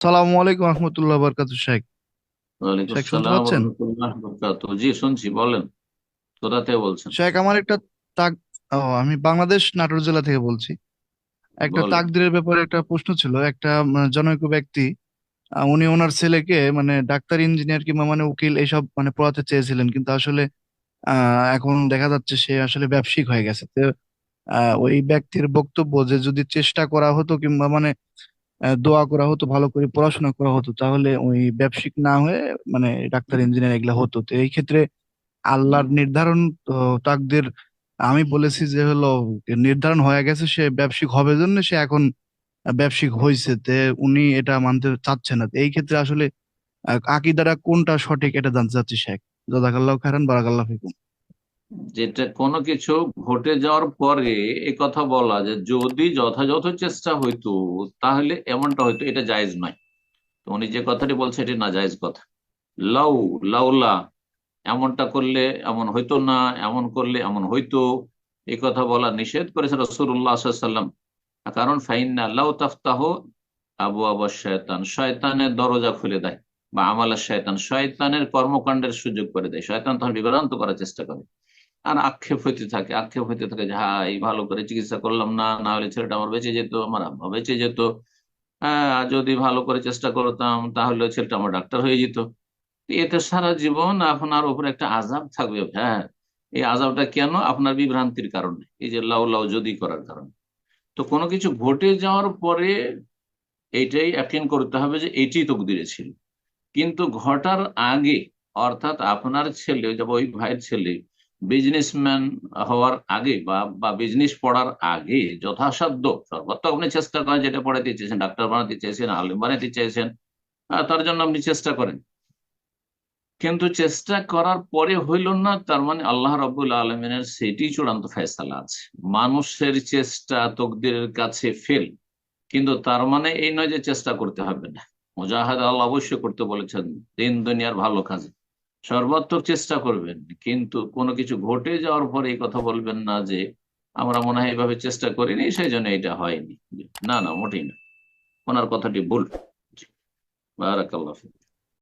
সালামু আলাইকুম রহমতুল্লাহ বরকাতু শেখ। শেখ শুনতে পাচ্ছেন? জি শুনছি বলেন। কোথা থেকে বলছেন? শেখ আমার একটা তাক ও আমি বাংলাদেশ নাটোর জেলা থেকে বলছি। একটা বলেন। তাকদীরের ব্যাপারে একটা প্রশ্ন ছিল। একটা জনৈক ব্যক্তি আহ, উনি ওনার ছেলেকে মানে ডাক্তার ইঞ্জিনিয়ার কিংবা মানে উকিল এইসব মানে পড়াতে চেয়েছিলেন। কিন্তু আসলে আহ এখন দেখা যাচ্ছে সে আসলে ব্যবসায়িক হয়ে গেছে। তো আহ, ওই ব্যক্তির বক্তব্য যে যদি চেষ্টা করা হতো কিংবা মানে দোয়া করা হতো ভালো করে পড়াশোনা করা হতো তাহলে ওই ব্যবসায়িক না হয়ে মানে ডাক্তার ইঞ্জিনিয়ার এগুলা হতো। তো এই ক্ষেত্রে আল্লাহর নির্ধারণ তাকদের আমি বলেছি যে হলো নির্ধারণ হয়ে গেছে সে ব্যবসায়িক হবে জন্য সে এখন ব্যবসায়িক হয়েছে তে উনি এটা মানতে চাচ্ছে না। এই ক্ষেত্রে আসলে আহ, আকিদাটা কোনটা সঠিক এটা জানতে চাচ্ছি শেখ। জাযাকাল্লাহ খাইরান বারাকাল্লাহ ফিকুম। যেটা কোনো কিছু ঘটে যাওয়ার পরে এ কথা বলা যে যদি যথাযথ চেষ্টা হইতো, তাহলে এমনটা হয়তো এটা জায়েজ নয়। তো উনি যে কথাটি বলছে, এটি না জায়েজ কথা। লাউ, লাউলা, এমনটা করলে এমন হইতো না, এমন করলে এমন হইতো এই কথা বলা নিষেধ করেছে রসুল্লাহ সাল্লাম কারণ, ফাইন্না লাউ তাফতাহ আবু আবু শয়তান, শয়তানের দরজা খুলে দেয় বা আমালা শয়তান, শয়তানের কর্মকাণ্ডের সুযোগ করে দেয়। শয়তান তখন বিভ্রান্ত করার চেষ্টা করে। আর আক্ষেপ হইতে থাকে, আক্ষেপ হইতে থাকে যে হ্যাঁ এই ভালো করে চিকিৎসা করলাম না না হলে ছেলেটা আমার বেঁচে যেত, আমার আম্মা বেঁচে যেত। হ্যাঁ যদি ভালো করে চেষ্টা করতাম, তাহলে ছেলেটা আমার ডাক্তার হয়ে যেত। এতে সারা জীবন আপনার উপর একটা আজাব থাকবে। হ্যাঁ এই আজাবটা কেন? আপনার বিভ্রান্তির কারণে। এই যে লাউ লাউ যদি করার কারণে। তো কোনো কিছু ঘটে যাওয়ার পরে এইটাই অ্যাটেন্ড করতে হবে যে, এটি তকদিরে ছিল। কিন্তু ঘটার আগে, অর্থাৎ আপনার ছেলে ওই ভাইয়ের ছেলে বিজনেসম্যান হওয়ার আগে বা বা বিজনেস পড়ার আগে যথাসাধ্য সর্বাত্মক আপনি চেষ্টা করেন যেটা পড়াতে চেয়েছেন ডাক্তার বানাতে চেয়েছেন, আলিম বানাতে চেয়েছেন তার জন্য আপনি চেষ্টা করেন। কিন্তু চেষ্টা করার পরে হইল না, তার মানে আল্লাহ রবুল আলমিনের সেটি চূড়ান্ত ফেসলা আছে। মানুষের চেষ্টা তকদিরের কাছে ফেল কিন্তু তার মানে এই নয় যে চেষ্টা করতে হবে না। মুজাহাদ আল্লাহ অবশ্যই করতে বলেছেন, দিন দুনিয়ার ভালো কাজে। সর্বাত্মক চেষ্টা করবেন, কিন্তু কোনো কিছু ঘটে যাওয়ার পরে এই কথা বলবেন না যে আমরা মনে হয় এইভাবে চেষ্টা করিনি, সেই জন্য এটা হয়নি। না না, মোটেই না। ওনার কথাটি ভুল। বারাকাল্লাহ।